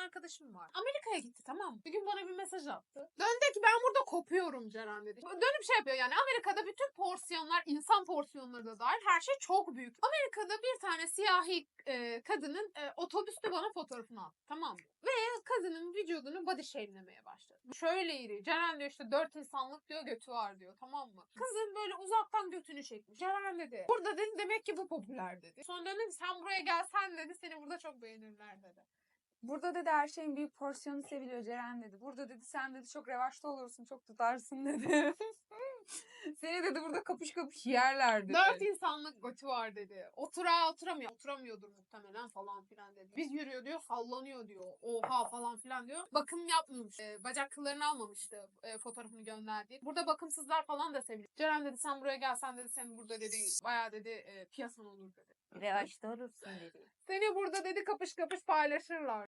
arkadaşım var. Amerika'ya gitti tamam? Bir gün bana bir mesaj attı. Döndü ki ben burada kopuyorum Ceren dedi. Dönüp şey yapıyor yani Amerika'da bütün porsiyonlar insan porsiyonları da dahil her şey çok büyük. Amerika'da bir tane siyahi e, kadının e, otobüste bana fotoğrafını attı tamam mı? Ve kadının vücudunu body shame'lemeye başladı. Şöyle iri. Ceren diyor işte dört insanlık diyor götü var diyor tamam mı? Kızın böyle uzaktan götünü çekmiş. Ceren dedi. Burada dedi demek ki bu popüler dedi. Sonra dedi sen buraya gelsen dedi seni burada çok beğenirler dedi. Burada dedi her şeyin büyük porsiyonu seviliyor Ceren dedi. Burada dedi sen dedi çok revaçta olursun çok tutarsın dedi. Seni dedi burada kapış kapış yerler dedi. Dört insanlık götü var dedi. Otura oturamıyor. Oturamıyordur muhtemelen falan filan dedi. Biz yürüyor diyor sallanıyor diyor. Oha falan filan diyor. Bakım yapmıyormuş. Ee, bacak kıllarını almamıştı e, fotoğrafını gönderdi. Burada bakımsızlar falan da seviliyor. Ceren dedi sen buraya gelsen dedi senin burada dedi bayağı dedi e, piyasan olur dedi. Revaçta olursun dedi. Seni burada dedi kapış kapış paylaşırlar.